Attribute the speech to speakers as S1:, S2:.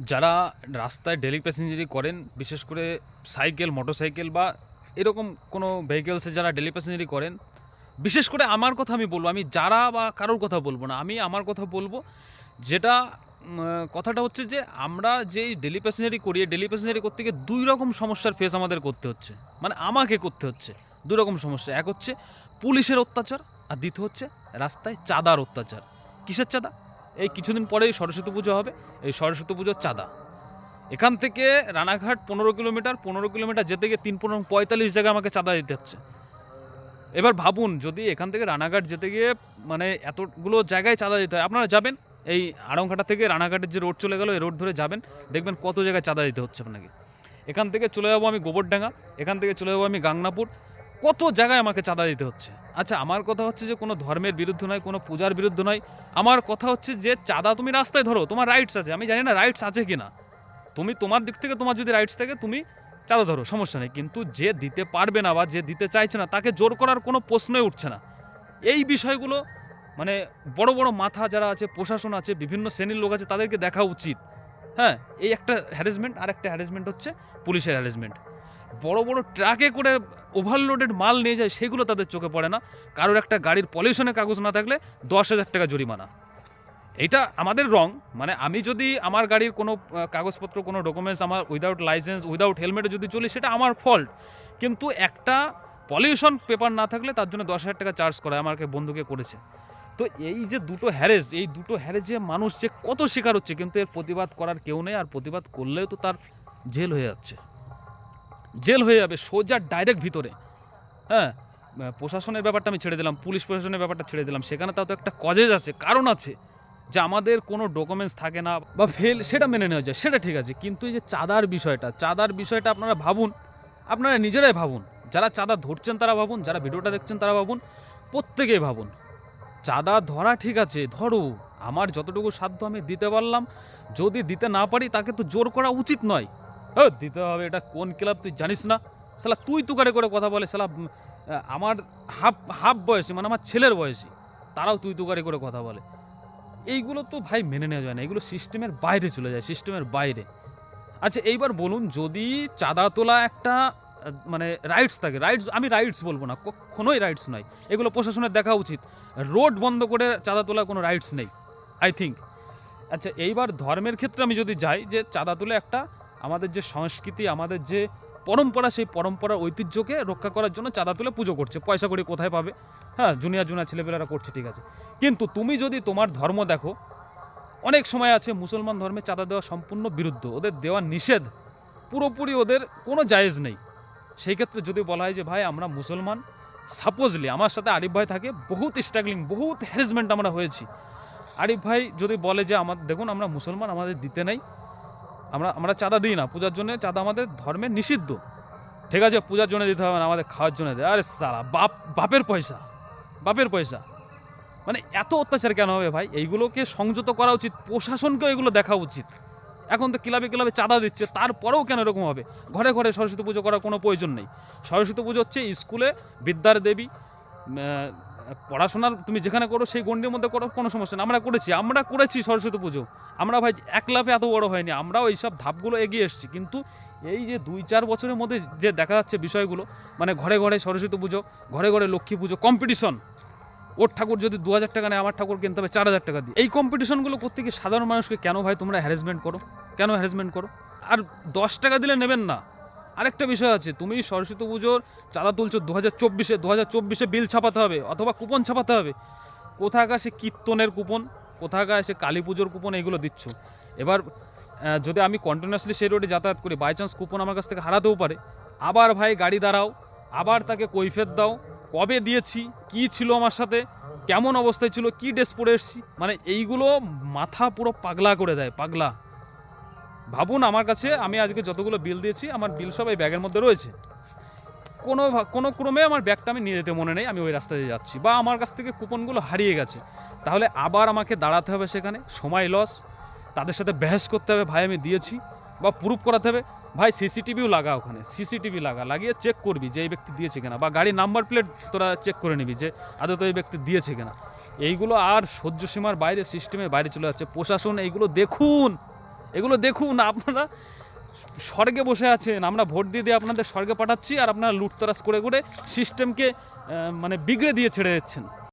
S1: যারা রাস্তায় ডেলি প্যাসেঞ্জারি করেন, বিশেষ করে সাইকেল মোটরসাইকেল বা এরকম কোনো ভেহিকেলসে যারা ডেলি প্যাসেঞ্জারি করেন, বিশেষ করে আমার কথা আমি বলব, আমি যারা বা কারোর কথা বলব না, আমি আমার কথা বলব, যেটা কথাটা হচ্ছে যে আমরা যে ডেলি প্যাসেঞ্জারি করি ডেলি প্যাসেঞ্জারি করতে গিয়ে দুই রকম সমস্যার ফেস আমাদের করতে হচ্ছে। মানে আমাকে করতে হচ্ছে দুই রকম সমস্যা। এক হচ্ছে পুলিশের অত্যাচার আর দ্বিতীয় হচ্ছে রাস্তায় চাঁদার অত্যাচার। কিসের চাঁদা? এই কিছুদিন পরেই সরস্বতী পুজো হবে, এই সরস্বতী পুজোর চাঁদা। এখান থেকে রানাঘাট পনেরো কিলোমিটার পনেরো কিলোমিটার যেতে গিয়ে তিন পনেরো, পঁয়তাল্লিশ জায়গায় আমাকে চাঁদা দিতে হচ্ছে। এবার ভাবুন, যদি এখান থেকে রানাঘাট যেতে গিয়ে মানে এতগুলো জায়গায় চাঁদা দিতে হয়, আপনারা যাবেন, এই আড়ংঘাটা থেকে রানাঘাটের যে রোড চলে গেল, এই রোড ধরে যাবেন, দেখবেন কত জায়গায় চাঁদা দিতে হচ্ছে আপনাকে। এখান থেকে চলে যাব আমি গোবরডাঙ্গা, এখান থেকে চলে যাব আমি গাংনাপুর, কত জায়গায় আমাকে চাঁদা দিতে হচ্ছে? আচ্ছা আমার কথা হচ্ছে যে কোনো ধর্মের বিরুদ্ধে নয়, কোনো পূজার বিরুদ্ধে নয়। আমার কথা হচ্ছে যে চাঁদা তুমি রাস্তায় ধরো, তোমার রাইটস আছে। আমি জানি না রাইটস আছে কি না তুমি তোমার দিক থেকে তোমার যদি রাইটস থাকে, তুমি চাঁদা ধরো, সমস্যা নেই। কিন্তু যে দিতে পারবে না বা যে দিতে চাইছে না, তাকে জোর করার কোনো প্রশ্নই উঠছে না। এই বিষয়গুলো মানে বড় বড় মাথা যারা আছে, প্রশাসন আছে, বিভিন্ন শ্রেণির লোক আছে, তাদেরকে দেখা উচিত। হ্যাঁ এই একটা হ্যারাসমেন্ট আর একটা হ্যারাসমেন্ট হচ্ছে পুলিশের হ্যারাসমেন্ট বড় বড় ট্রাকে করে ওভারলোডেড মাল নিয়ে যায়, সেগুলো তাদের চোখে পড়ে না। কারোর একটা গাড়ির পলিউশনের কাগজ না থাকলে দশ হাজার টাকা জরিমানা। এটা আমাদের রং মানে আমি যদি আমার গাড়ির কোনো কাগজপত্র, কোনো ডকুমেন্টস আমার উইদাউট লাইসেন্স উইদাউট হেলমেটে যদি চলি, সেটা আমার ফল্ট কিন্তু একটা পলিউশন পেপার না থাকলে তার জন্য দশ হাজার টাকা চার্জ করা আমাকে বন্ধুকে করেছে। তো এই যে দুটো হ্যারেজ এই দুটো হ্যারেসে মানুষ যে কত শিকার হচ্ছে, কিন্তু এর প্রতিবাদ করার কেউ নেই, আর প্রতিবাদ করলেও তো তার জেল হয়ে যাচ্ছে। জেল হয়ে যাবে, সোজা ডাইরেক্ট ভিতরে। হ্যাঁ? প্রশাসনের ব্যাপারটা আমি ছেড়ে দিলাম, পুলিশ প্রশাসনের ব্যাপারটা ছেড়ে দিলাম। সেখানে তাও তো একটা কজেজ আছে, কারণ আছে যে আমাদের কোনো ডকুমেন্টস থাকে না বা ফেল সেটা মেনে নেওয়া যায়, সেটা ঠিক আছে। কিন্তু এই যে চাঁদার বিষয়টা চাঁদার বিষয়টা আপনারা ভাবুন, আপনারা নিজেরাই ভাবুন। যারা চাঁদা ধরছেন তারা ভাবুন, যারা ভিডিওটা দেখছেন তারা ভাবুন, প্রত্যেকেই ভাবুন। চাঁদা ধরা ঠিক আছে, ধরো, আমার যতটুকু সাধ্য আমি দিতে পারলাম, যদি দিতে না পারি তাকে তো জোর করা উচিত নয়। দিতে হবে এটা কোন ক্লাব তুই জানিস না? সালা তুই তুকারে করে কথা বলে আহ, আমার হাফ হাফ বয়সী মানে আমার ছেলের বয়সী তারাও তুই তুকারে করে কথা বলে। এইগুলো তো ভাই মেনে নেওয়া যায় না এগুলো সিস্টেমের বাইরে চলে যায় সিস্টেমের বাইরে। আচ্ছা এইবার বলুন যদি চাঁদা তোলা একটা মানে রাইটস থাকে রাইটস আমি রাইটস বলব না কখনোই রাইটস নয় এগুলো প্রশাসনের দেখা উচিত। রোড বন্ধ করে চাঁদা তোলা কোনো রাইটস নেই আই থিঙ্ক আচ্ছা এইবার ধর্মের ক্ষেত্রে আমি যদি যাই যে চাঁদা তুলে একটা আমাদের যে সংস্কৃতি, আমাদের যে পরম্পরা, সেই পরম্পরার ঐতিহ্যকে রক্ষা করার জন্য চাঁদা তুলে পুজো করছে। পয়সা করে কোথায় পাবে? হ্যাঁ জুনিয়া জুনিয়র ছেলেপেলেরা করছে, ঠিক আছে। কিন্তু তুমি যদি তোমার ধর্ম দেখো, অনেক সময় আছে মুসলমান ধর্মে চাঁদা দেওয়া সম্পূর্ণ বিরুদ্ধ, ওদের দেওয়া নিষেধ, পুরোপুরি ওদের কোনো জায়েজ নেই। সেই ক্ষেত্রে যদি বলা হয় যে, ভাই, আমরা মুসলমান সাপোজলি আমার সাথে আরিফ ভাই থাকে, বহুত স্ট্রাগলিং বহুত হ্যারাসমেন্ট আমরা হয়েছি। আরিফ ভাই যদি বলে যে, আমার, দেখুন, আমরা মুসলমান, আমাদের দিতে নেই আমরা আমরা চাঁদা দিই না। পূজার জন্য চাঁদা আমাদের ধর্মে নিষিদ্ধ। ঠিক আছে, পূজার জন্য দিতে হবে না, আমাদের খাওয়ার জন্য দেয়। আরে সারা বাপ, বাপের পয়সা বাপের পয়সা। মানে এত অত্যাচার কেন হবে ভাই? এইগুলোকে সংযত করা উচিত, প্রশাসনকেও এগুলো দেখা উচিত। এখন তো ক্লাবে ক্লাবে চাঁদা দিচ্ছে, তারপরেও কেন এরকম হবে? ঘরে ঘরে সরস্বতী পুজো করার কোনো প্রয়োজন নেই। সরস্বতী পুজো হচ্ছে স্কুলে বিদ্যার দেবী পড়াশোনার, তুমি যেখানে করো, সেই গণ্ডির মধ্যে করো কোনো সমস্যা নেই। আমরা করেছি আমরা করেছি সরস্বতী পুজো। আমরা ভাই এক লাফে এত বড় হয়নি, আমরাও এইসব ধাপগুলো এগিয়ে এসেছি। কিন্তু এই যে দুই চার বছরের মধ্যে যে দেখা যাচ্ছে বিষয়গুলো মানে ঘরে ঘরে সরস্বতী পুজো, ঘরে ঘরে লক্ষ্মী পুজো কম্পিটিশন ওর ঠাকুর যদি দু হাজার টাকা নেয়, আমার ঠাকুর কিনতে হবে চার হাজার টাকা দিয়ে। এই কম্পিটিশনগুলো করতে গিয়ে সাধারণ মানুষকে কেন ভাই তোমরা হ্যারাসমেন্ট করো? কেন হ্যারাসমেন্ট করো? আর দশ টাকা দিলে নেবেন না। আরেকটা বিষয় আছে, তুমি সরস্বতী পুজোর চাঁদা তুলছো দু হাজার চব্বিশে, দু হাজার চব্বিশে বিল ছাপাতে হবে অথবা কুপন ছাপাতে হবে। কোথাকার সে কীর্তনের কুপন কোথাকার সে কালী পুজোর কুপন এগুলো দিচ্ছ। এবার যদি আমি কন্টিনিউয়াসলি সেই রোডে যাতায়াত করি বাই চান্স কুপন আমার কাছ থেকে হারাতেও পারে। আবার ভাই গাড়ি দাঁড়াও, আবার তাকে কৈফেত দাও, কবে দিয়েছি, কি ছিল আমার সাথে, কেমন অবস্থায় ছিল, কি ড্রেস পরে এসেছি মানে এইগুলো মাথা পুরো পাগলা করে দেয়, পাগলা। ভাবুন আমার কাছে, আমি আজকে যতগুলো বিল দিয়েছি, আমার বিল সব এই ব্যাগের মধ্যে রয়েছে। কোনো কোনো ক্রমে আমার ব্যাগটা আমি নিয়ে যেতে মনে নেই, আমি ওই রাস্তা দিয়ে যাচ্ছি, বা আমার কাছ থেকে কুপনগুলো হারিয়ে গেছে। তাহলে আবার আমাকে দাঁড়াতে হবে সেখানে, সময় লস তাদের সাথে বহস করতে হবে, ভাই আমি দিয়েছি, বা প্রুফ করাতে হবে, ভাই সিসিটিভিও লাগা ওখানে সিসিটিভি লাগা, লাগিয়ে চেক করবি যে এই ব্যক্তি দিয়েছে কিনা, বা গাড়ির নাম্বার প্লেট তোরা চেক করে নিবি যে আদৌ এই ব্যক্তি দিয়েছে কিনা। এইগুলো আর সহ্য সীমার বাইরে সিস্টেমের বাইরে চলে যাচ্ছে। প্রশাসন এইগুলো দেখুন, এগুলো দেখুন, আপনারা স্বর্গে বসে আছেন, আমরা ভোট দিয়ে দিয়ে আপনাদের স্বর্গে পাঠাচ্ছি, আর আপনারা লুটতরাজ করে করে সিস্টেমকে মানে বিগড়ে দিয়ে ছেড়ে যাচ্ছেন